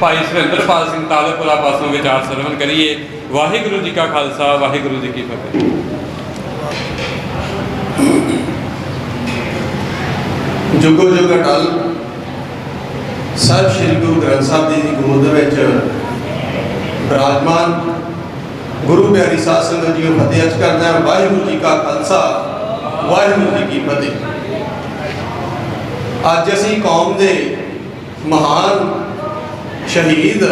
ਭਾਈ ਸੁਰਿੰਦਰਪਾਲ ਸਿੰਘ ਤਾਲੇਪੁਰਾ ਪਾਸੋਂ ਵਿਚਾਰ ਸਰਵਣ ਕਰੀਏ। ਵਾਹਿਗੁਰੂ ਜੀ ਕਾ ਖਾਲਸਾ, ਵਾਹਿਗੁਰੂ ਜੀ ਕੀ ਫਤਿਹ। ਜੁਗੋ ਜੁਗ ਅਟਲ, ਸਾਹਿਬ ਸ੍ਰੀ ਗੁਰੂ ਗ੍ਰੰਥ ਸਾਹਿਬ ਜੀ ਦੀ ਗੋਦ ਵਿੱਚ ਬਿਰਾਜਮਾਨ ਗੁਰੂ ਪਿਆਰੀ ਸਾਧ ਸੰਗਤ ਜੀ ਨੂੰ ਫਤਿਹ ਅਰਜ਼ ਕਰਦਾ ਹਾਂ। ਵਾਹਿਗੁਰੂ ਜੀ ਕਾ ਖਾਲਸਾ, ਵਾਹਿਗੁਰੂ ਜੀ ਕੀ ਫਤਿਹ। ਅੱਜ ਅਸੀਂ ਕੌਮ ਦੇ ਮਹਾਨ ਸ਼ਹੀਦ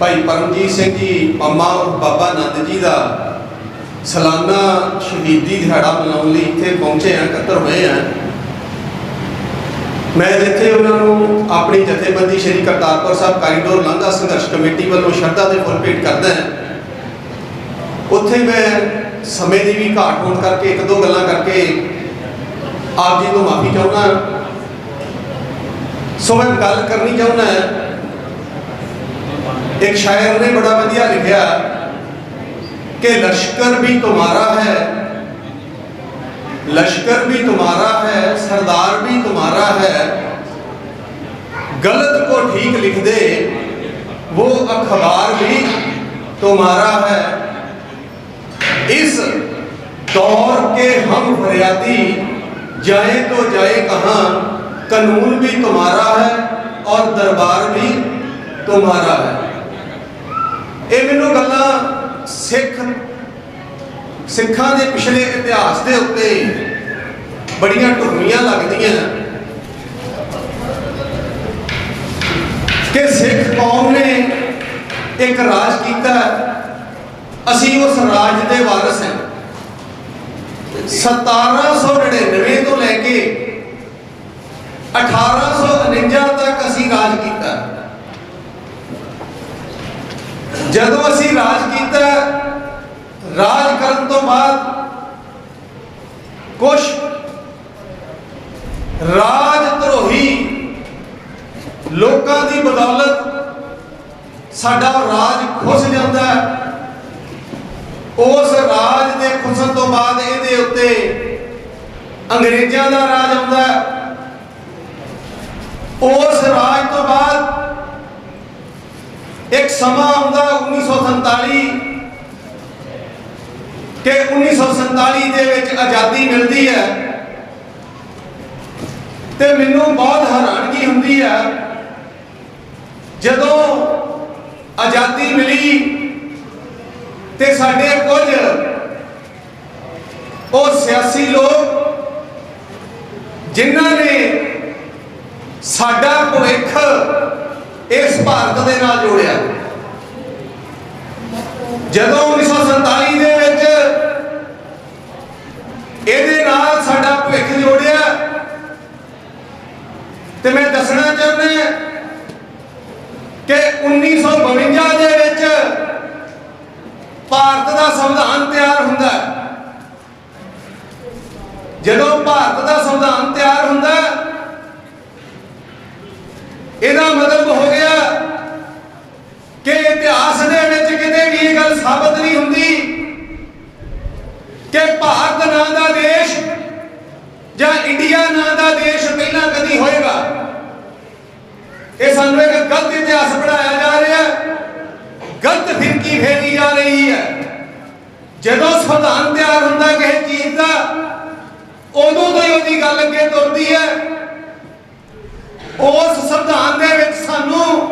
ਭਾਈ ਪਰਮਜੀਤ ਸਿੰਘ ਜੀ, ਪੰਮਾ ਬਾਬਾ ਨੰਦ ਜੀ ਦਾ ਸਾਲਾਨਾ ਸ਼ਹੀਦੀ ਦਿਹਾੜਾ ਮਨਾਉਣ ਲਈ ਇੱਥੇ ਪਹੁੰਚੇ ਹਾਂ ਇਕੱਤਰ ਹੋਏ ਹਾਂ ਮੈਂ ਜਿੱਥੇ ਉਹਨਾਂ ਨੂੰ ਆਪਣੀ ਜਥੇਬੰਦੀ ਸ਼੍ਰੀ ਕਰਤਾਰਪੁਰ ਸਾਹਿਬ ਕਾਰੀਡੋਰ ਲਾਂਘਾ ਸੰਘਰਸ਼ ਕਮੇਟੀ ਵੱਲੋਂ ਸ਼ਰਧਾ ਦੇ ਫੁੱਲ ਭੇਟ ਕਰਦਾ ਹਾਂ। ਉੱਥੇ ਮੈਂ ਸਮੇਂ ਦੀ ਵੀ ਘਾਟ ਹੋਣ ਕਰਕੇ ਇੱਕ ਦੋ ਗੱਲਾਂ ਕਰਕੇ ਆਪ ਜੀ ਤੋਂ ਮਾਫੀ ਚਾਹੁੰਦਾ ਸੋ ਮੈਂ ਗੱਲ ਕਰਨੀ ਚਾਹੁੰਦਾ ਇੱਕ ਸ਼ਾਇਰ ਨੇ ਬੜਾ ਵਧੀਆ ਲਿਖਿਆ ਕਿ ਲਸ਼ਕਰ ਵੀ ਤੁਹਾਡਾ ਹੈ लश्कर भी तुम्हारा है सरदार भी तुम्हारा है गलत को ठीक लिख दे वो अखबार भी तुम्हारा है इस दौर के हम फरियादी जाए तो जाए कहाँ कानून भी तुम्हारा है और दरबार भी तुम्हारा है ਇਹ ਮੈਨੂੰ ਗੱਲਾਂ ਸਿੱਖ ਸਿੱਖਾਂ ਦੇ ਪਿਛਲੇ ਇਤਿਹਾਸ ਦੇ ਉੱਤੇ ਬੜੀਆਂ ਢੁਕਵੀਆਂ ਲੱਗਦੀਆਂ ਕਿ ਸਿੱਖ ਕੌਮ ਨੇ ਇੱਕ ਰਾਜ ਕੀਤਾ ਅਸੀਂ ਉਸ ਰਾਜ ਦੇ ਵਾਰਸ ਹਾਂ। 1799 ਤੋਂ ਲੈ ਕੇ 1849 ਤੱਕ ਅਸੀਂ ਰਾਜ ਕੀਤਾ ਜਦੋਂ ਅਸੀਂ ਰਾਜ ਕੀਤਾ, ਰਾਜ ਕਰਨ ਤੋਂ ਬਾਅਦ ਕੁਝ ਰਾਜ ਧਰੋਹੀ ਲੋਕਾਂ ਦੀ ਬਦੌਲਤ ਸਾਡਾ ਰਾਜ ਖੁੱਸ ਜਾਂਦਾ ਹੈ। ਉਸ ਰਾਜ ਦੇ ਖੁੱਸਣ ਤੋਂ ਬਾਅਦ ਇਹਦੇ ਉੱਤੇ ਅੰਗਰੇਜ਼ਾਂ ਦਾ ਰਾਜ ਆਉਂਦਾ ਉਸ ਰਾਜ ਤੋਂ ਬਾਅਦ ਇੱਕ ਸਮਾਂ ਆਉਂਦਾ 1947 ਕਿ 1947 ਦੇ ਵਿੱਚ ਆਜ਼ਾਦੀ ਮਿਲਦੀ ਹੈ। ਤੇ ਮੈਨੂੰ ਬਹੁਤ ਹੈਰਾਨਗੀ ਹੁੰਦੀ ਹੈ ਜਦੋਂ ਆਜ਼ਾਦੀ ਮਿਲੀ ਤੇ ਸਾਡੇ ਕੁਝ ਉਹ ਸਿਆਸੀ ਲੋਕ ਜਿਨ੍ਹਾਂ ਨੇ ਸਾਡਾ ਭਵਿੱਖ ਇਸ ਭਾਰਤ ਦੇ ਨਾਲ ਜੋੜਿਆ। ਜਦੋਂ 1947 ਦੇ ਵਿੱਚ ਇਹਦੇ ਨਾਲ ਸਾਡਾ ਭਵਿੱਖ ਜੋੜਿਆ, ਤੇ ਮੈਂ ਦੱਸਣਾ ਚਾਹੁੰਦਾ ਕਿ 1952 ਦੇ ਵਿੱਚ ਭਾਰਤ ਦਾ ਸੰਵਿਧਾਨ ਤਿਆਰ ਹੁੰਦਾ ਜਦੋਂ ਭਾਰਤ ਦਾ ਸੰਵਿਧਾਨ ਤਿਆਰ ਹੁੰਦਾ ਹੈ, ਇਹਦਾ ਮਤਲਬ ਹੋ ਗਿਆ ਕਿ ਇਤਿਹਾਸ ਦੇ ਵਿੱਚ ਕਿਤੇ ਵੀ ਇਹ ਗੱਲ ਸਾਬਤ ਨਹੀਂ ਹੁੰਦੀ ਕਿ ਭਾਰਤ ਨਾਂ ਦਾ ਦੇਸ਼ ਜਾਂ ਇੰਡੀਆ ਨਾਂ ਦਾ ਦੇਸ਼ ਪਹਿਲਾਂ ਕਦੀ ਹੋਏਗਾ। ਇਹ ਸਾਨੂੰ ਇੱਕ ਗਲਤ ਇਤਿਹਾਸ ਪੜਾਇਆ ਜਾ ਰਿਹਾ ਹੈ। ਗਲਤ ਫਿਰਕੀ ਫੇਰੀ ਜਾ ਰਹੀ ਹੈ। ਜਦੋਂ ਸੰਵਿਧਾਨ ਤਿਆਰ ਹੁੰਦਾ ਕਿਸੇ ਚੀਜ਼ ਦਾ, ਉਦੋਂ ਤੋਂ ਹੀ ਉਹਦੀ ਗੱਲ ਅੱਗੇ ਤੁਰਦੀ ਹੈ। ਉਸ ਸੰਵਿਧਾਨ ਦੇ ਵਿੱਚ ਸਾਨੂੰ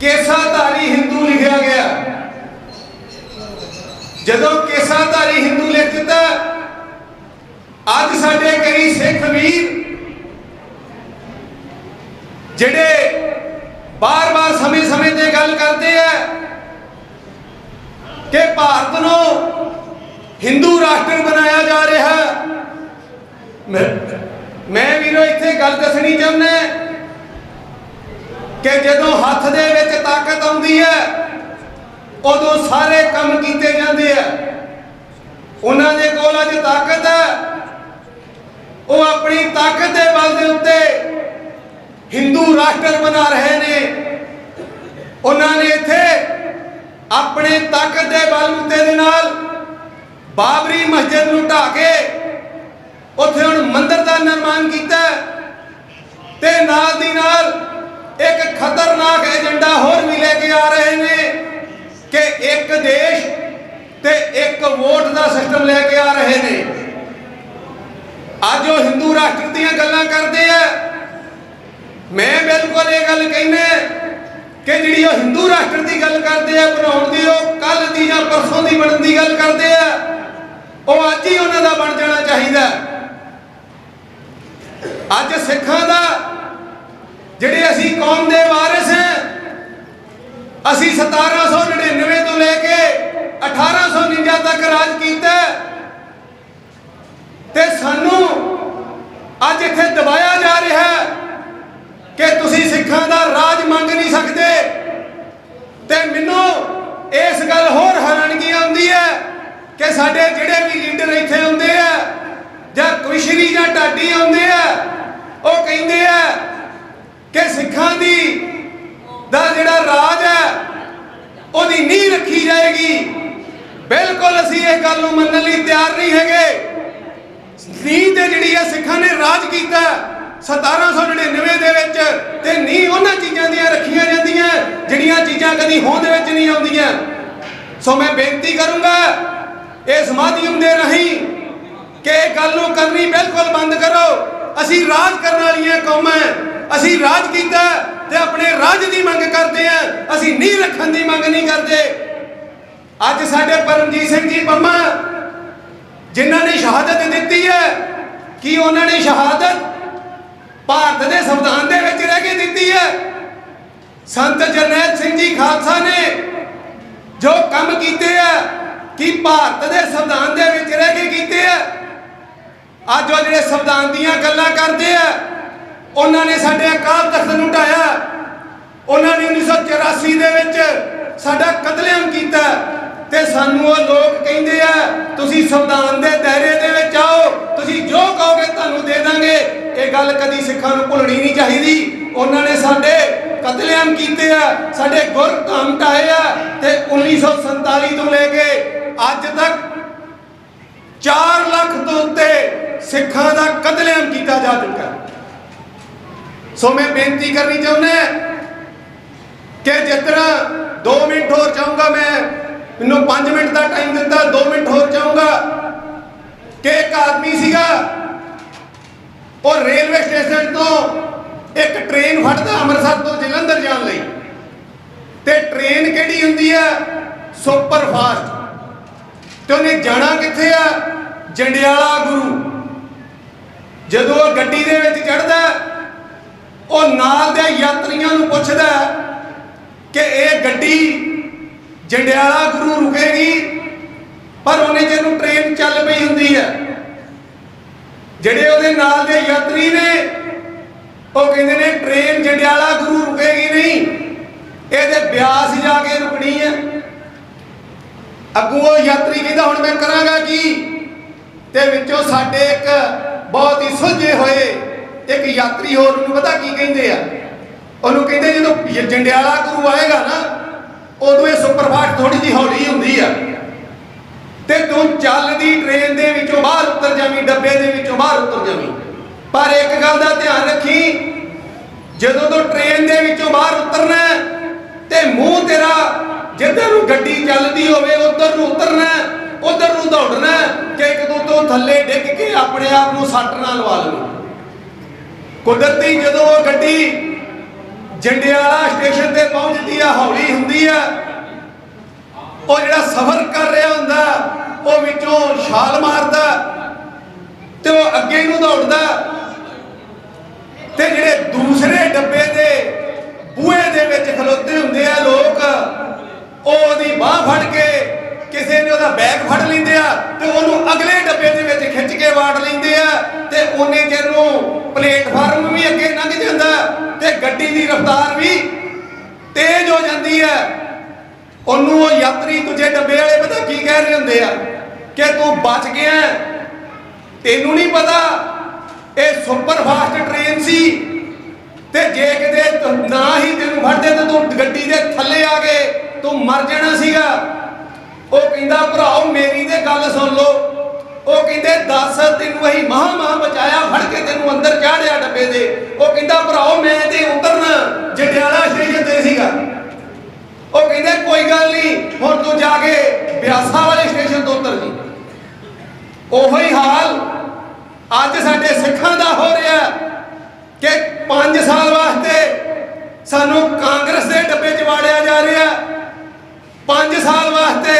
ਕੇਸਾਧਾਰੀ ਹਿੰਦੂ ਲਿਖਿਆ ਗਿਆ। ਜਦੋਂ ਕੇਸਾਧਾਰੀ ਹਿੰਦੂ ਲਿਖ ਦਿੱਤਾ, ਅੱਜ ਸਾਡੇ ਕਈ ਸਿੱਖ ਵੀਰ ਜਿਹੜੇ ਬਾਰ-ਬਾਰ ਸਮੇਂ-ਸਮੇਂ ਤੇ ਗੱਲ ਕਰਦੇ ਆ ਕਿ ਭਾਰਤ ਨੂੰ ਹਿੰਦੂ ਰਾਸ਼ਟਰ ਬਣਾਇਆ ਜਾ ਰਿਹਾ। ਮੈਂ ਵੀਰੋ, ਇੱਥੇ ਗੱਲ ਦੱਸਣੀ ਚਾਹੁੰਦਾ ਕਿ ਜਦੋਂ ਹੱਥ ਦੇ ਵਿੱਚ ਤਾਕਤ ਆਉਂਦੀ ਹੈ ਉਦੋਂ ਸਾਰੇ ਕੰਮ ਕੀਤੇ ਜਾਂਦੇ ਆ। ਉਹਨਾਂ ਦੇ ਕੋਲ ਅੱਜ ਤਾਕਤ ਹੈ ਉਹ ਆਪਣੀ ਤਾਕਤ ਦੇ ਬਲ ਦੇ ਉੱਤੇ ਹਿੰਦੂ ਰਾਸ਼ਟਰ ਬਣਾ ਰਹੇ ਨੇ। ਉਹਨਾਂ ਨੇ ਇੱਥੇ ਆਪਣੇ ਤਾਕਤ ਦੇ ਬਲ ਉੱਤੇ ਦੇ ਨਾਲ ਬਾਬਰੀ ਮਸਜਿਦ ਨੂੰ ਢਾ ਕੇ ਉੱਥੇ ਹੁਣ ਮੰਦਿਰ ਦਾ ਨਿਰਮਾਣ ਕੀਤਾ। ਹੈ ਤੇ ਨਾਲ ਦੀ ਨਾਲ ਇੱਕ ਖਤਰਨਾਕ ਏਜੰਡਾ ਹੋਰ ਵੀ ਲੈ ਕੇ ਆ ਰਹੇ ਨੇ। ਕਿ ਇੱਕ ਦੇਸ਼ ਤੇ ਇੱਕ ਵੋਟ ਦਾ ਸਿਸਟਮ ਲੈ ਕੇ ਆ ਰਹੇ ਨੇ। ਅੱਜ ਉਹ ਹਿੰਦੂ ਰਾਸ਼ਟਰ ਦੀਆਂ ਗੱਲਾਂ ਕਰਦੇ ਆ। ਮੈਂ ਬਿਲਕੁਲ ਇਹ ਗੱਲ ਕਹਿੰਦਾ ਕਿ ਜਿਹੜੀ ਉਹ ਹਿੰਦੂ ਰਾਸ਼ਟਰ ਦੀ ਗੱਲ ਕਰਦੇ ਆ, ਬਣਾਉਣ ਦੀ, ਉਹ ਕੱਲ ਦੀ ਜਾਂ ਪਰਸੋਂ ਦੀ ਬਣਨ ਦੀ ਗੱਲ ਕਰਦੇ ਆ, ਉਹ ਅੱਜ ਹੀ ਉਹਨਾਂ ਦਾ ਬਣ ਜਾਣਾ ਚਾਹੀਦਾ। ਅੱਜ ਸਿੱਖਾਂ ਦਾ ਜਿਹੜੇ ਅਸੀਂ ਕੌਮ ਦੇ ਵਾਰਿਸ ਹਾਂ ਅਸੀਂ 1799 ਲੈ ਕੇ 1849 ਤੱਕ ਰਾਜ ਕੀਤਾ ਤੇ ਸਾਨੂੰ ਅੱਜ ਇੱਥੇ ਦਬਾਇਆ ਜਾ ਰਿਹਾ ਕਿ ਤੁਸੀਂ ਸਿੱਖਾਂ ਦਾ ਰਾਜ ਮੰਗ ਨਹੀਂ ਸਕਦੇ। ਤੇ ਮੈਨੂੰ ਇਸ ਗੱਲ ਹੋਰ ਹੈਰਾਨਗੀ ਆਉਂਦੀ ਹੈ ਕਿ ਸਾਡੇ ਜਿਹੜੇ ਵੀ ਲੀਡਰ ਇੱਥੇ ਆਉਂਦੇ ਆ ਜਾਂ ਕੁਸ਼ਰੀ ਜਾਂ ਢਾਡੀ ਆਉਂਦੇ ਆ, ਉਹ ਕਹਿੰਦੇ ਆ ਕਿ ਸਿੱਖਾਂ ਦੀ ਦਾ ਜਿਹੜਾ ਰਾਜ ਹੈ ਉਹਦੀ ਨੀਂਹ ਰੱਖੀ ਜਾਏਗੀ। ਬਿਲਕੁਲ ਅਸੀਂ ਇਹ ਗੱਲ ਨੂੰ ਮੰਨਣ ਲਈ ਤਿਆਰ ਨਹੀਂ ਹੈਗੇ। ਨੀਂਹ ਤੇ ਜਿਹੜੀ ਹੈ ਸਿੱਖਾਂ ਨੇ ਰਾਜ ਕੀਤਾ 1799 ਦੇ ਵਿੱਚ, ਤੇ ਨੀਂਹ ਉਹਨਾਂ ਚੀਜ਼ਾਂ ਦੀਆਂ ਰੱਖੀਆਂ ਜਾਂਦੀਆਂ ਜਿਹੜੀਆਂ ਚੀਜ਼ਾਂ ਕਦੀ ਹੋਂਦ ਵਿੱਚ ਨਹੀਂ ਆਉਂਦੀਆਂ। ਸੋ ਮੈਂ ਬੇਨਤੀ ਕਰੂੰਗਾ ਇਸ ਮਾਧਿਅਮ ਦੇ ਰਾਹੀਂ ਕਿ ਇਹ ਗੱਲ ਨੂੰ ਕਰਨੀ ਬਿਲਕੁਲ ਬੰਦ ਕਰੋ। ਅਸੀਂ ਰਾਜ ਕਰਨ ਵਾਲੀਆਂ ਕੌਮਾਂ ਅਸੀਂ ਰਾਜ ਕੀਤਾ ਤੇ ਆਪਣੇ ਰਾਜ ਦੀ ਮੰਗ ਕਰਦੇ ਆ। ਅਸੀਂ ਨੀਂਹ ਰੱਖਣ ਦੀ ਮੰਗ ਨਹੀਂ ਕਰਦੇ। ਅੱਜ ਸਾਡੇ ਪਰਮਜੀਤ ਸਿੰਘ ਜੀ ਪੰਮਾ, ਜਿਨ੍ਹਾਂ ਨੇ ਸ਼ਹਾਦਤ ਦਿੱਤੀ ਹੈ, ਕੀ ਉਹਨਾਂ ਨੇ ਸ਼ਹਾਦਤ ਭਾਰਤ ਦੇ ਸੰਵਿਧਾਨ ਦੇ ਵਿੱਚ ਰਹਿ ਕੇ ਦਿੱਤੀ ਹੈ? ਸੰਤ ਜਰਨੈਲ ਸਿੰਘ ਜੀ ਖਾਲਸਾ ਨੇ ਜੋ ਕੰਮ ਕੀਤੇ ਆ, ਕਿ ਭਾਰਤ ਦੇ ਸੰਵਿਧਾਨ ਦੇ ਵਿੱਚ ਰਹਿ ਕੇ ਕੀਤੇ ਆ? ਅੱਜ ਉਹ ਜਿਹੜੇ ਸੰਵਿਧਾਨ ਦੀਆਂ ਗੱਲਾਂ ਕਰਦੇ ਆ ਉਹਨਾਂ ਨੇ ਸਾਡੇ ਅਕਾਲ ਤਖਤ ਨੂੰ ਢਾਇਆ। ਉਹਨਾਂ ਨੇ 1984 ਦੇ ਵਿੱਚ ਸਾਡਾ ਕਤਲੇਆਮ ਕੀਤਾ। ਤੇ ਸਾਨੂੰ ਉਹ ਲੋਕ ਕਹਿੰਦੇ ਆ, ਤੁਸੀਂ ਸੰਵਿਧਾਨ ਦੇ ਦਾਇਰੇ ਦੇ ਵਿੱਚ ਆਓ, ਤੁਸੀਂ ਜੋ ਕਹੋਗੇ ਤੁਹਾਨੂੰ ਦੇ ਦਾਂਗੇ। ਇਹ ਗੱਲ ਕਦੀ ਸਿੱਖਾਂ ਨੂੰ ਭੁੱਲਣੀ ਨਹੀਂ ਚਾਹੀਦੀ। ਉਹਨਾਂ ਨੇ ਸਾਡੇ ਕਤਲੇਆਮ ਕੀਤੇ ਆ, ਸਾਡੇ ਗੁਰਧਾਮ ਢਾਏ ਆ ਤੇ 1947 ਤੋਂ ਲੈ ਕੇ ਅੱਜ ਤੱਕ 4 ਲੱਖ ਤੋਂ ਉੱਤੇ ਸਿੱਖਾਂ ਦਾ ਕਤਲੇਆਮ ਕੀਤਾ ਜਾ ਚੁੱਕਾ। ਹੈ। ਸੋ ਮੈਂ ਬੇਨਤੀ ਕਰਨੀ ਚਾਹੁੰਦਾ ਕਿ ਜਿਸ ਤਰ੍ਹਾਂ 2 ਮਿੰਟ ਹੋਰ ਚਾਹੂੰਗਾ ਮੈਂ, ਮੈਨੂੰ 5 ਮਿੰਟ ਦਾ ਟਾਈਮ ਦਿੱਤਾ 2 ਮਿੰਟ ਹੋਰ ਚਾਹੂੰਗਾ ਕਿ ਇੱਕ ਆਦਮੀ ਸੀਗਾ, ਉਹ ਰੇਲਵੇ ਸਟੇਸ਼ਨ ਤੋਂ ਇੱਕ ਟ੍ਰੇਨ ਫੜਦਾ ਅੰਮ੍ਰਿਤਸਰ ਤੋਂ ਜਲੰਧਰ ਜਾਣ ਲਈ। ਤੇ ਟ੍ਰੇਨ ਕਿਹੜੀ ਹੁੰਦੀ ਹੈ ਸੁਪਰ ਫਾਸਟ ਤੇ ਉਹਨੇ ਜਾਣਾ ਕਿੱਥੇ ਆ? ਜੰਡਿਆਲਾ ਗੁਰੂ। ਜਦੋਂ ਉਹ ਗੱਡੀ ਦੇ ਵਿੱਚ ਚੜਦਾ ਉਹ ਨਾਲ ਦੇ ਯਾਤਰੀਆਂ ਨੂੰ ਪੁੱਛਦਾ ਕਿ ਇਹ ਗੱਡੀ ਜੰਡਿਆਲਾ ਗੁਰੂ ਰੁਕੇਗੀ, ਪਰ ਉਹਨੇ ਜਿਹਨੂੰ ਟ੍ਰੇਨ ਚੱਲ ਪਈ ਹੁੰਦੀ ਹੈ, ਜਿਹੜੇ ਉਹਦੇ ਨਾਲ ਦੇ ਯਾਤਰੀ ਨੇ, ਉਹ ਕਹਿੰਦੇ ਨੇ ਟ੍ਰੇਨ ਜੰਡਿਆਲਾ ਗੁਰੂ ਰੁਕੇਗੀ ਨਹੀਂ, ਇਹਦੇ ਬਿਆਸ ਜਾ ਕੇ ਰੁਕਣੀ ਹੈ। ਅੱਗੋਂ ਉਹ ਯਾਤਰੀ ਕਹਿੰਦਾ, ਹੁਣ ਮੈਂ ਕਰਾਂਗਾ ਕੀ? ਤੇ ਵਿੱਚੋਂ ਸਾਡੇ ਇੱਕ ਬਹੁਤ ਹੀ ਸੁਲਝੇ ਹੋਏ ਇੱਕ ਯਾਤਰੀ ਹੋਰ ਨੂੰ ਪਤਾ ਕੀ ਕਹਿੰਦੇ ਆ? ਉਹਨੂੰ ਕਹਿੰਦੇ ਜਦੋਂ ਜੰਡਿਆਲਾ ਗੁਰੂ ਆਏਗਾ ਨਾ, ਉਦੋਂ ਇਹ ਸੁਪਰਫਾਸਟ ਥੋੜੀ ਜਿਹੀ ਹੌਲੀ ਹੁੰਦੀ ਆ। ਤੇ ਤੂੰ ਚੱਲਦੀ ਟ੍ਰੇਨ ਦੇ ਵਿੱਚੋਂ ਬਾਹਰ ਉਤਰ ਜਾਵੀਂ, ਡੱਬੇ ਦੇ ਵਿੱਚੋਂ ਬਾਹਰ ਉਤਰ ਜਾਵੀਂ। ਪਰ ਇੱਕ ਗੱਲ ਦਾ ਧਿਆਨ ਰੱਖੀ, ਜਦੋਂ ਤੂੰ ਟ੍ਰੇਨ ਦੇ ਵਿੱਚੋਂ ਬਾਹਰ ਉਤਰਨਾ ਤੇ ਮੂੰਹ ਤੇਰਾ ਜਿੱਧਰ ਨੂੰ ਗੱਡੀ ਚੱਲਦੀ ਹੋਵੇ, ਉਧਰ ਨੂੰ ਉਤਰਨਾ ਉਧਰ ਨੂੰ ਦੌੜਨਾ ਹੈ ਕਿ ਇੱਕ ਤੂੰ ਤੋਂ ਥੱਲੇ ਡਿੱਗ ਕੇ ਆਪਣੇ ਆਪ ਨੂੰ ਸੱਟ ਨਾ ਲਵਾ ਲਵੇਂ ਕੁਦਰਤੀ ਜਦੋਂ ਉਹ ਗੱਡੀ ਜੰਡਿਆਲਾ ਸਟੇਸ਼ਨ ਤੇ ਪਹੁੰਚਦੀ ਆ, ਹੌਲੀ ਹੁੰਦੀ ਆ, ਉਹ ਜਿਹੜਾ ਸਫ਼ਰ ਕਰ ਰਿਹਾ ਹੁੰਦਾ, ਉਹ ਵਿੱਚੋਂ ਛਾਲ ਮਾਰਦਾ ਤੇ ਉਹ ਅੱਗੇ ਨੂੰ ਦੌੜਦਾ ਤੇ ਜਿਹੜੇ ਦੂਸਰੇ ਡੱਬੇ ਦੇ ਬੂਹੇ ਦੇ ਵਿੱਚ ਖਲੋਤੇ ਹੁੰਦੇ ਆ ਲੋਕ, ਉਹ ਉਹਦੀ ਬਾਹ ਫੜ ਕੇ ਕਿਸੇ ਨੇ ਉਹਦਾ ਬੈਗ ਫੜ ਲੈਂਦੇ ਆ ਤੇ ਉਹਨੂੰ ਅਗਲੇ ਡੱਬੇ ਦੇ ਵਿੱਚ ਖਿੱਚ ਕੇ ਵਾੜ ਲੈਂਦੇ ਆ। ਉਹਨੇ ਚਿਰ ਨੂੰ ਪਲੇਟਫਾਰਮ ਵੀ ਅੱਗੇ ਲੰਘ ਜਾਂਦਾ ਤੇ ਗੱਡੀ ਦੀ ਰਫ਼ਤਾਰ ਵੀ ਤੇਜ਼ ਹੋ ਜਾਂਦੀ ਹੈ। ਉਹਨੂੰ ਉਹ ਯਾਤਰੀ ਦੂਜੇ ਡੱਬੇ ਵਾਲੇ ਪਤਾ ਕੀ ਕਹਿ ਰਹੇ ਹੁੰਦੇ ਆ? ਕਿ ਤੂੰ ਬਚ ਗਿਆ। ਤੈਨੂੰ ਨਹੀਂ ਪਤਾ, ਇਹ ਸੁਪਰ ਫਾਸਟ ਟ੍ਰੇਨ ਸੀ ਤੇ ਜੇ ਕਿਤੇ ਨਾ ਹੀ ਤੈਨੂੰ ਫੜਦੇ ਤੇ ਤੂੰ ਗੱਡੀ ਦੇ ਥੱਲੇ ਆ ਗਏ ਤੂੰ ਮਰ ਜਾਣਾ ਸੀਗਾ। ਉਹ ਕਹਿੰਦਾ, ਭਰਾਓ, ਮੇਰੀ ਤੇ ਗੱਲ ਸੁਣ ਲਓ। ਉਹ ਕਹਿੰਦੇ, ਦੱਸ ਤੈਨੂੰ ਅਸੀਂ ਮਹਾ ਮਹਾ ਬਚਾਇਆ, ਫੜ ਕੇ ਤੈਨੂੰ ਅੰਦਰ ਚਾੜਿਆ ਡੱਬੇ ਦੇ ਉਹ ਕਹਿੰਦਾ, ਭਰਾਓ, ਮੈਂ ਤੇ ਉਤਰਨਾ ਜੰਡਿਆਲਾ ਸਟੇਸ਼ਨ ਤੇ ਸੀਗਾ। ਹੁਣ ਤੂੰ ਜਾ ਕੇ ਬਿਆਸਾ ਵਾਲੇ ਸਟੇਸ਼ਨ ਤੋਂ ਉਤਰ ਜੀ। ਉਹੋ ਹਾਲ ਅੱਜ ਸਾਡੇ ਸਿੱਖਾਂ ਦਾ ਹੋ ਰਿਹਾ ਕਿ 5 ਸਾਲ ਵਾਸਤੇ ਸਾਨੂੰ ਕਾਂਗਰਸ ਦੇ ਡੱਬੇ 'ਚ ਵਾੜਿਆ ਜਾ ਰਿਹਾ। 5 ਸਾਲ ਵਾਸਤੇ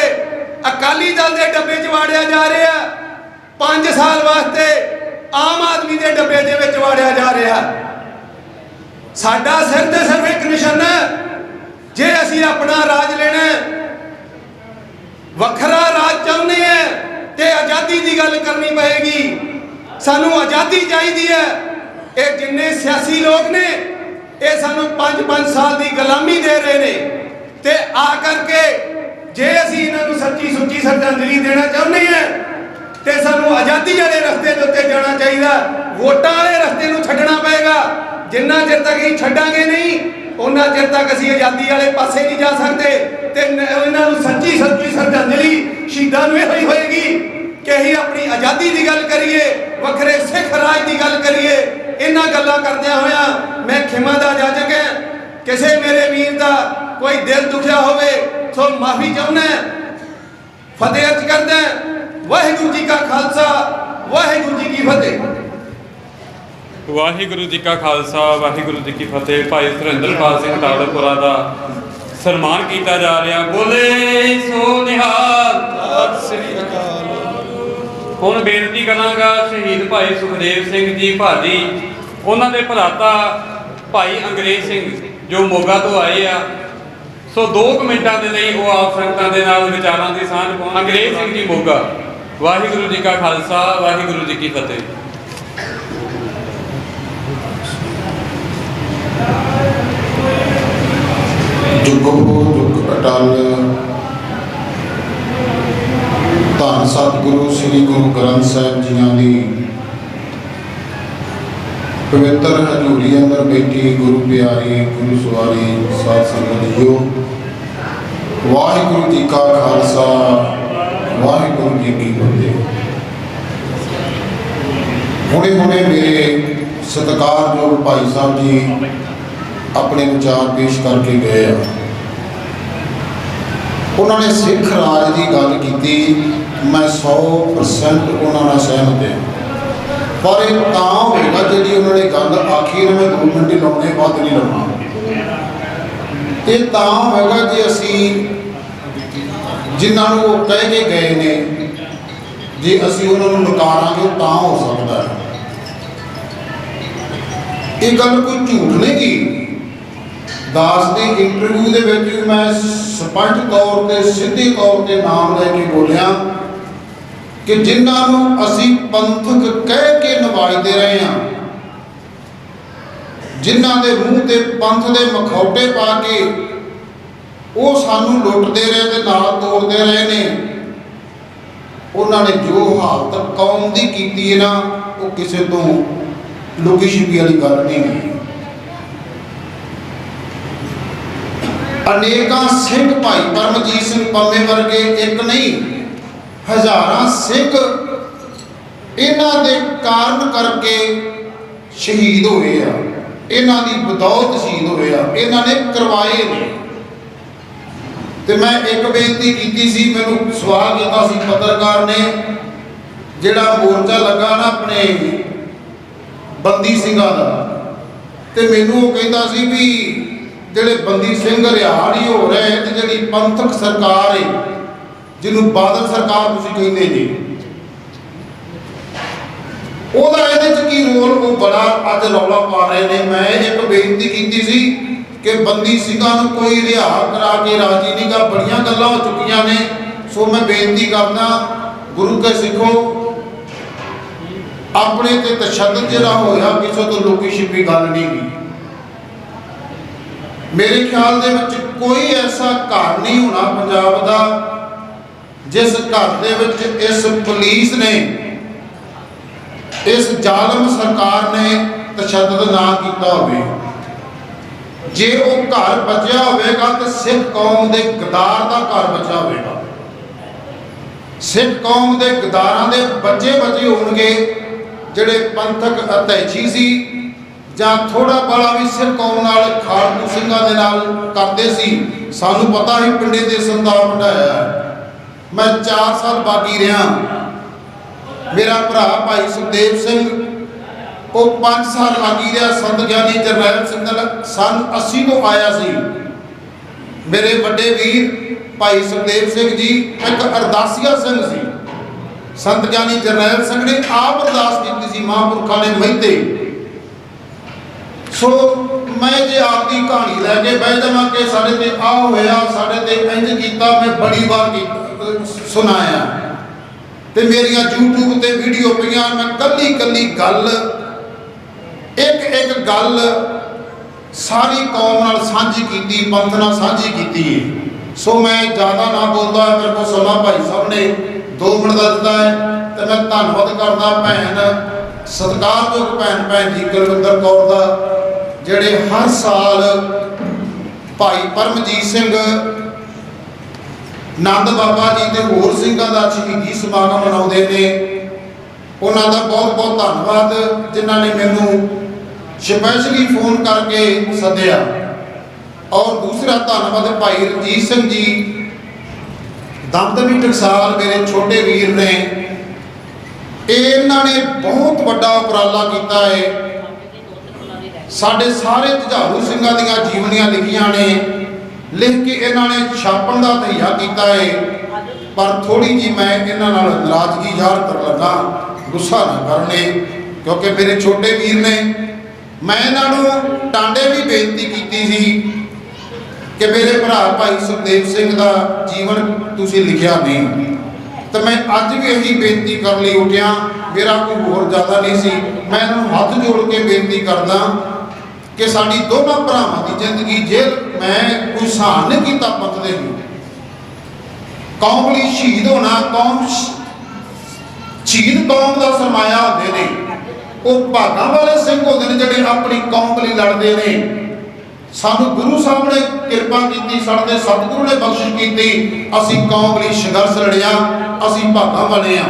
ਅਕਾਲੀ ਦਲ ਦੇ ਡੱਬੇ 'ਚ ਵਾੜਿਆ ਜਾ ਰਿਹਾ। 5 ਸਾਲ ਵਾਸਤੇ ਆਮ ਆਦਮੀ ਦੇ ਡੱਬੇ ਦੇ ਵਿੱਚ ਵਾੜਿਆ ਜਾ ਰਿਹਾ। ਸਾਡਾ ਸਿਰ ਤੇ ਸਿਰਫ ਇੱਕ ਨਿਸ਼ਾਨਾ ਹੈ, ਜੇ ਅਸੀਂ ਆਪਣਾ ਰਾਜ ਲੈਣਾ ਵੱਖਰਾ ਰਾਜ ਚਾਹੁੰਦੇ ਆ ਤੇ ਆਜ਼ਾਦੀ ਦੀ ਗੱਲ ਕਰਨੀ ਪਏਗੀ। ਸਾਨੂੰ ਆਜ਼ਾਦੀ ਚਾਹੀਦੀ ਹੈ। ਇਹ ਜਿੰਨੇ ਸਿਆਸੀ ਲੋਕ ਨੇ, ਇਹ ਸਾਨੂੰ 5-5 ਸਾਲ ਦੀ ਗੁਲਾਮੀ ਦੇ ਰਹੇ ਨੇ। ਤੇ ਆ ਕਰਕੇ ਜੇ ਅਸੀਂ ਇਹਨਾਂ ਨੂੰ ਸੱਚੀ ਸੁੱਚੀ ਸ਼ਰਧਾਂਜਲੀ ਦੇਣਾ ਚਾਹੁੰਦੇ ਆ ਤੇ ਸਾਨੂੰ ਆਜ਼ਾਦੀ ਵਾਲੇ ਰਸਤੇ ਦੇ ਉੱਤੇ ਜਾਣਾ ਚਾਹੀਦਾ। ਵੋਟਾਂ ਵਾਲੇ ਰਸਤੇ ਨੂੰ ਛੱਡਣਾ ਪਏਗਾ। ਜਿੰਨਾ ਚਿਰ ਤੱਕ ਇਹ ਛੱਡਾਂਗੇ ਨਹੀਂ ਉਹਨਾਂ ਚਿਰ ਤੱਕ ਅਸੀਂ ਆਜ਼ਾਦੀ ਵਾਲੇ ਪਾਸੇ ਨਹੀਂ ਜਾ ਸਕਦੇ। ਤੇ ਇਹਨਾਂ ਨੂੰ ਸੱਚੀ ਸੱਚੀ ਸ਼ਰਧਾਂਜਲੀ ਸ਼ਹੀਦਾਂ ਨੂੰ ਇਹੋ ਹੀ ਹੋਏਗੀ ਕਿ ਅਸੀਂ ਆਪਣੀ ਆਜ਼ਾਦੀ ਦੀ ਗੱਲ ਕਰੀਏ, ਵੱਖਰੇ ਸਿੱਖ ਰਾਜ ਦੀ ਗੱਲ ਕਰੀਏ। ਇਹਨਾਂ ਗੱਲਾਂ ਕਰਦਿਆਂ ਹੋਇਆਂ ਮੈਂ ਖਿਮਾ ਦਾ ਜਾਜਕ ਹਾਂ। ਕਿਸੇ ਮੇਰੇ ਵੀਰ ਦਾ ਕੋਈ ਦਿਲ ਦੁਖਿਆ ਹੋਵੇ, ਸੋ ਮਾਫੀ ਚਾਹੁੰਦਾ ਫਤਿਹ ਅਰਜ ਕਰਦਾ ਵਾਹਿਗੁਰੂ ਜੀ ਕਾ ਖਾਲਸਾ, ਵਾਹਿਗੁਰੂ ਜੀ ਕੀ ਫਤਿਹ। ਵਾਹਿਗੁਰੂ ਜੀ ਕਾ ਖਾਲਸਾ, ਵਾਹਿਗੁਰੂ ਜੀ ਕੀ ਫਤਿਹ। ਭਾਈ ਸੁਰਿੰਦਰਪਾਲ ਸਿੰਘ ਦਾਦਪੁਰਾ ਦਾ ਸਨਮਾਨ ਕੀਤਾ ਜਾ ਰਿਹਾ। ਬੋਲੇ ਸੋ ਨਿਹਾਲ। ਸਤਿ ਸ੍ਰੀ ਅਕਾਲ। ਹੁਣ ਬੇਨਤੀ ਕਰਾਂਗਾ ਸ਼ਹੀਦ ਭਾਈ ਸੁਖਦੇਵ ਸਿੰਘ ਜੀ ਭਾਜੀ, ਉਹਨਾਂ ਦੇ ਭਰਾਤਾ ਭਾਈ ਅੰਗਰੇਜ਼ ਸਿੰਘ, ਜੋ ਮੋਗਾ ਤੋਂ ਆਏ ਆ। ਸੋ 2 ਮਿੰਟਾਂ ਦੇ ਲਈ ਉਹ ਆਪ ਸੰਗਤਾਂ ਦੇ ਨਾਲ ਵਿਚਾਰਾਂ ਦੀ ਸਾਂਝ ਪਾਉਣ। ਅੰਗਰੇਜ਼ ਸਿੰਘ ਜੀ ਮੋਗਾ। ਵਾਹਿਗੁਰੂ ਜੀ ਕਾ ਖਾਲਸਾ, ਵਾਹਿਗੁਰੂ ਜੀ ਕੀ ਫਤਿਹ। ਜੁਗੋ ਜੁਗ ਅਟਲ। ਧੰਨ ਸਤਿਗੁਰੂ ਸ੍ਰੀ ਗੁਰੂ ਗ੍ਰੰਥ ਸਾਹਿਬ ਜੀਆਂ ਦੀ। ਪਵਿੱਤਰ ਹਜ਼ੂਰੀ ਅੰਦਰ ਬੈਠੀ ਗੁਰੂ ਪਿਆਰੀ, ਗੁਰੂ ਸਵਾਰੀ, ਸਾਧ ਸੰਗਤ ਜੀਓ। ਵਾਹਿਗੁਰੂ ਜੀ ਕਾ ਖਾਲਸਾ। ਵਾਹਿਗੁਰੂ ਜੀ ਕੀ ਫਤਿਹ ਹੁਣੇ ਹੁਣੇ ਮੇਰੇ ਸਤਿਕਾਰਯੋਗ ਭਾਈ ਸਾਹਿਬ ਜੀ ਆਪਣੇ ਵਿਚਾਰ ਪੇਸ਼ ਕਰਕੇ ਗਏ ਆ। ਉਹਨਾਂ ਨੇ ਸਿੱਖ ਰਾਜ ਦੀ ਗੱਲ ਕੀਤੀ, ਮੈਂ 100% ਉਹਨਾਂ ਨਾਲ ਸਹਿਮਤ ਹਾਂ। ਪਰ ਇਹ ਤਾਂ ਹੋਵੇਗਾ ਜਿਹੜੀ ਉਹਨਾਂ ਨੇ ਗੱਲ ਆਖੀ ਮੈਂ 2 ਮਿੰਟ ਹੀ ਲਾਉਣੇ ਬਾਅਦ ਨਹੀਂ ਲਾਉਣਾ। ਇਹ ਤਾਂ ਹੋਵੇਗਾ ਜੇ ਅਸੀਂ ਜਿਨ੍ਹਾਂ ਨੂੰ ਉਹ ਕਹਿ ਕੇ ਗਏ ਨੇ ਜੇ ਅਸੀਂ ਉਹਨਾਂ ਨੂੰ ਨਕਾਰਾਂਗੇ ਤਾਂ ਹੋ ਸਕਦਾ ਹੈ। ਇਹ ਗੱਲ ਕੋਈ ਝੂਠ ਨਹੀਂ ਗੀ ਦਾਸ ਦੀ ਇੰਟਰਵਿਊ ਦੇ ਵਿੱਚ ਵੀ ਮੈਂ ਸਪਸ਼ਟ ਤੌਰ ਤੇ, ਸਿੱਧੇ ਤੌਰ ਤੇ ਨਾਮ ਲੈ ਕੇ ਬੋਲਿਆ ਕਿ ਜਿਨ੍ਹਾਂ ਨੂੰ ਅਸੀਂ ਪੰਥਕ ਕਹਿ ਕੇ ਨਵਾਜਦੇ ਰਹੇ ਹਾਂ, ਜਿਨ੍ਹਾਂ ਦੇ ਮੂੰਹ ਤੇ ਪੰਥ ਦੇ ਮਖੌਟੇ ਪਾ ਕੇ ਉਹ ਸਾਨੂੰ ਲੁੱਟਦੇ ਰਹੇ ਤੇ ਨਾਲ ਤੋੜਦੇ ਰਹੇ ਨੇ। ਉਹਨਾਂ ਨੇ ਜੋ ਹਾਲਤ ਕੌਮ ਦੀ ਕੀਤੀ ਹੈ ਨਾ, ਉਹ ਕਿਸੇ ਤੋਂ ਲੁਕੀ ਛਿਪੀ ਵਾਲੀ ਗੱਲ ਨਹੀਂ ਹੈ। ਅਨੇਕਾਂ ਸਿੰਘ ਭਾਈ ਪਰਮਜੀਤ ਸਿੰਘ ਪੰਮੇ ਵਰਗੇ ਇੱਕ ਨਹੀਂ, ਹਜ਼ਾਰਾਂ ਸਿੰਘ ਇਹਨਾਂ ਦੇ ਕਾਰਨ ਕਰਕੇ ਸ਼ਹੀਦ ਹੋਏ ਆ। ਇਹਨਾਂ ਦੀ ਬਦੌਲਤ ਸ਼ਹੀਦ ਹੋਏ ਆ। ਇਹਨਾਂ ਨੇ ਕਰਵਾਏ ਨੇ। ਤੇ ਮੈਂ ਇੱਕ ਬੇਨਤੀ ਕੀਤੀ ਸੀ, ਮੈਨੂੰ ਸਵਾਲ ਕੀਤਾ ਸੀ ਪੱਤਰਕਾਰ ਨੇ, ਜਿਹੜਾ ਮੋਰਚਾ ਲੱਗਾ ਨਾ ਆਪਣੇ ਬੰਦੀ ਸਿੰਘਾਂ ਦਾ, ਤੇ ਮੈਨੂੰ ਉਹ ਕਹਿੰਦਾ ਸੀ ਵੀ ਜਿਹੜੇ ਬੰਦੀ ਸਿੰਘ ਰਿਹਾੜੀ ਹੋ ਰਹੇ ਤੇ ਜਿਹੜੀ ਪੰਥਕ ਸਰਕਾਰ ਹੈ ਜਿਹਨੂੰ ਬਾਦਲ ਸਰਕਾਰ ਤੁਸੀਂ ਕਹਿੰਦੇ ਜੀ। ਉਹਦਾ ਇਹਦੇ ਚ ਕੀ ਰੋਲ, ਉਹ ਬੜਾ ਅੱਜ ਰੌਲਾ ਪਾ ਰਹੇ ਨੇ। ਮੈਂ ਇੱਕ ਬੇਨਤੀ ਕੀਤੀ ਸੀ ਕਿ ਬੰਦੀ ਸਿੰਘਾਂ ਨੂੰ ਕੋਈ ਰਿਹਾ ਕਰਾ ਕੇ ਰਾਜੀ ਨਹੀਂ ਗਾ। ਬੜੀਆਂ ਗੱਲਾਂ ਹੋ ਚੁੱਕੀਆਂ ਨੇ। ਸੋ ਮੈਂ ਬੇਨਤੀ ਕਰਦਾ, ਗੁਰੂ ਕੇ ਸਿੱਖੋ, ਆਪਣੇ ਤੇ ਤਸ਼ੱਦਦ ਜਿਹੜਾ ਹੋਇਆ, ਕਿਸੇ ਤੋਂ ਲੁਕੀ ਛਿਪੀ ਗੱਲ ਨਹੀਂ ਗੀ ਮੇਰੇ ਖਿਆਲ ਦੇ ਵਿੱਚ ਕੋਈ ਐਸਾ ਘਰ ਨਹੀਂ ਹੋਣਾ ਪੰਜਾਬ ਦਾ, ਜਿਸ ਘਰ ਦੇ ਵਿੱਚ ਇਸ ਪੁਲਿਸ ਨੇ, ਇਸ ਜ਼ਾਲਮ ਸਰਕਾਰ ਨੇ ਤਸ਼ੱਦਦ ਨਾ ਕੀਤਾ ਹੋਵੇ। ਜੇ ਉਹ ਘਰ ਬਚਿਆ ਹੋਵੇਗਾ ਤਾਂ ਸਿੱਖ ਕੌਮ ਦੇ ਗਦਾਰ ਦਾ ਘਰ ਬਚਿਆ ਹੋਵੇਗਾ। ਸਿੱਖ ਕੌਮ ਦੇ ਗਦਾਰਾਂ ਦੇ ਬੱਚੇ ਬਚੇ ਹੋਣਗੇ, ਜਿਹੜੇ ਪੰਥਕ ਅਤੈਚੀ ਸੀ ਜਾਂ ਥੋੜਾ ਬਾਲਾ ਵੀ ਸਿੱਖ ਕੌਮ ਨਾਲ ਖਾਲਸੂ ਸਿੰਘਾਂ ਦੇ ਨਾਲ ਕਰਦੇ ਸੀ। ਸਾਨੂੰ ਪਤਾ ਹੀ ਪਿੰਡੇ ਦੇ ਸੰਤਾਪ ਵੰਡਾਇਆ ਮੈਂ 4 ਸਾਲ ਬਾਗੀ ਰਿਹਾ। ਮੇਰਾ ਭਰਾ ਭਾਈ ਸੁਖਦੇਵ ਸਿੰਘ ਉਹ 5 ਸਾਲ ਬਾਗੀ ਰਿਹਾ ਸੰਤ ਗਿਆਨੀ ਜਰਨੈਲ ਸਿੰਘ ਨਾਲ ਸਨ 80 ਤੋਂ ਆਇਆ ਸੀ। ਮੇਰੇ ਵੱਡੇ ਵੀਰ ਭਾਈ ਸੁਖਦੇਵ ਸਿੰਘ ਜੀ, ਇੱਕ ਅਰਦਾਸੀਆ ਸਿੰਘ ਸੀ। ਸੰਤ ਗਿਆਨੀ ਜਰਨੈਲ ਸਿੰਘ ਨੇ ਆਪ ਅਰਦਾਸ ਕੀਤੀ ਸੀ ਮਹਾਂਪੁਰਖਾਂ ਨੇ ਮਹਿਤੇ। ਸੋ ਮੈਂ ਜੇ ਆਪਦੀ ਕਹਾਣੀ ਲੈ ਕੇ ਬਹਿ ਜਾਵਾਂ ਕਿ ਸਾਡੇ ਤੇ ਆ ਹੋਇਆ, ਸਾਡੇ ਤੇ ਇੰਜ ਕੀਤਾ, ਮੈਂ ਬੜੀ ਵਾਰ ਸੁਣਾਇਆ। ਤੇ ਮੇਰੀਆਂ YouTube ਤੇ ਵੀਡੀਓ ਪਈਆਂ, ਮੈਂ ਕੱਲੀ ਕੱਲੀ ਗੱਲ ਇੱਕ ਗੱਲ ਸਾਰੀ ਕੌਮ ਨਾਲ ਸਾਂਝੀ ਕੀਤੀ, ਪੰਥ ਨਾਲ ਸਾਂਝੀ ਕੀਤੀ ਸੋ ਮੈਂ ਜ਼ਿਆਦਾ ਨਾ ਬੋਲਦਾ, ਮੇਰੇ ਕੋਲ ਸਮਾਂ ਭਾਈ ਸਾਹਿਬ ਨੇ 2 ਮਿੰਟ ਦਾ ਦਿੱਤਾ ਹੈ ਤੇ ਮੈਂ ਧੰਨਵਾਦ ਕਰਦਾ ਭੈਣ ਸਤਿਕਾਰਯੋਗ ਭੈਣ ਭੈਣ ਜੀ ਗੁਰਵਿੰਦਰ ਕੌਰ ਦਾ, ਜਿਹੜੇ ਹਰ ਸਾਲ ਭਾਈ ਪਰਮਜੀਤ ਸਿੰਘ, ਨੰਦ ਬਾਬਾ ਜੀ ਤੇ ਹੋਰ ਸਿੰਘਾਂ ਦਾ ਸ਼ਹੀਦੀ ਸਮਾਗਮ ਮਨਾਉਂਦੇ ਨੇ। ਉਹਨਾਂ ਦਾ ਬਹੁਤ ਬਹੁਤ ਧੰਨਵਾਦ, ਜਿਨ੍ਹਾਂ ਨੇ ਮੈਨੂੰ ਸਪੈਸ਼ਲੀ ਫੋਨ ਕਰਕੇ ਸੱਦਿਆ। ਔਰ ਦੂਸਰਾ ਧੰਨਵਾਦ ਭਾਈ ਰਣਜੀਤ ਸਿੰਘ ਜੀ। ਦਮਦਮੀ ਟਕਸਾਲ ਮੇਰੇ ਛੋਟੇ ਵੀਰ ਨੇ। ਇਹਨਾਂ ਨੇ ਬਹੁਤ ਵੱਡਾ ਉਪਰਾਲਾ ਕੀਤਾ ਹੈ ਸਾਡੇ ਸਾਰੇ ਜੁਝਾਰੂ ਸਿੰਘਾਂ ਦੀਆਂ ਜੀਵਨੀਆਂ ਲਿਖੀਆਂ ਨੇ। ਲਿਖ ਕੇ ਇਹਨਾਂ ਨੇ ਛਾਪਣ ਦਾ ਤਹੀਆ ਕੀਤਾ ਹੈ ਪਰ ਥੋੜੀ ਜੀ ਮੈਂ ਇਹਨਾਂ ਨਾਲ ਨਾਰਾਜ਼ਗੀ ਜ਼ਾਹਰ ਕਰਨ ਲੱਗਾ। ਗੁੱਸਾ ਨਾ ਕਰਨੇ, ਕਿਉਂਕਿ ਮੇਰੇ ਛੋਟੇ ਵੀਰ ਨੇ ਮੈਂ ਇਹਨਾਂ ਨੂੰ ਟਾਂਡੇ ਵੀ ਬੇਨਤੀ ਕੀਤੀ ਸੀ ਕਿ ਮੇਰੇ ਭਰਾ ਭਾਈ ਸੁਖਦੇਵ ਸਿੰਘ ਦਾ ਜੀਵਨ ਤੁਸੀਂ ਲਿਖਿਆ ਨਹੀਂ। ਤੇ ਮੈਂ ਅੱਜ ਵੀ ਇਹੀ ਬੇਨਤੀ ਕਰਨ ਲਈ ਉੱਠਿਆ, ਮੇਰਾ ਕੋਈ ਹੋਰ ਜ਼ਿਆਦਾ ਨਹੀਂ ਸੀ। ਮੈਂ ਇਹਨਾਂ ਨੂੰ ਹੱਥ ਜੋੜ ਕੇ ਬੇਨਤੀ ਕਰਦਾ ਕਿ ਸਾਡੀ ਦੋਨਾਂ ਭਰਾਵਾਂ ਦੀ ਜ਼ਿੰਦਗੀ ਜੇ ਮੈਂ ਕੋਈ ਸਹਾਨ ਨਹੀਂ ਕੀਤਾ ਪੰਥ ਦੇ ਲਈ। ਕੌਮ ਲਈ ਸ਼ਹੀਦ ਹੋਣਾ, ਕੌਮ ਸ਼ਹੀਦ ਕੌਮ ਦਾ ਸਰਮਾਇਆ ਹੁੰਦੇ ਨੇ ਉਹ ਭਾਗਾਂ ਵਾਲੇ ਸਿੰਘ ਹੁੰਦੇ ਨੇ ਜਿਹੜੇ ਆਪਣੀ ਕੌਮ ਲਈ ਲੜਦੇ ਨੇ। ਸਾਨੂੰ ਗੁਰੂ ਸਾਹਿਬ ਨੇ ਕਿਰਪਾ ਕੀਤੀ, ਸਾਡੇ ਸਤਿਗੁਰੂ ਨੇ ਬਖਸ਼ਿਸ਼ ਕੀਤੀ। ਅਸੀਂ ਕੌਮ ਲਈ ਸੰਘਰਸ਼ ਲੜਿਆ, ਅਸੀਂ ਭਾਗਾਂ ਵਾਲੇ ਆ।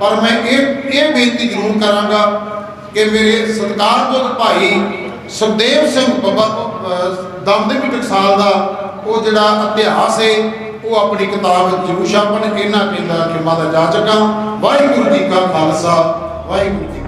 ਪਰ ਮੈਂ ਇਹ ਇਹ ਬੇਨਤੀ ਜ਼ਰੂਰ ਕਰਾਂਗਾ ਕਿ ਮੇਰੇ ਸਤਿਕਾਰਯੋਗ ਭਾਈ ਸੁਖਦੇਵ ਸਿੰਘ ਬਾਬਾ, ਅਹ ਦਮਦਮੀ ਟਕਸਾਲ ਦਾ, ਉਹ ਜਿਹੜਾ ਇਤਿਹਾਸ ਹੈ ਉਹ ਆਪਣੀ ਕਿਤਾਬ ਜ਼ਰੂਰ ਛਾਪਣ। ਇਹਨਾਂ ਕਹਿੰਦਾ ਦਾ ਜਾ ਜਾਚਕਾਂ ਵਾਹਿਗੁਰੂ ਜੀ ਕਾ ਖਾਲਸਾ, ਵਾਹਿਗੁਰੂ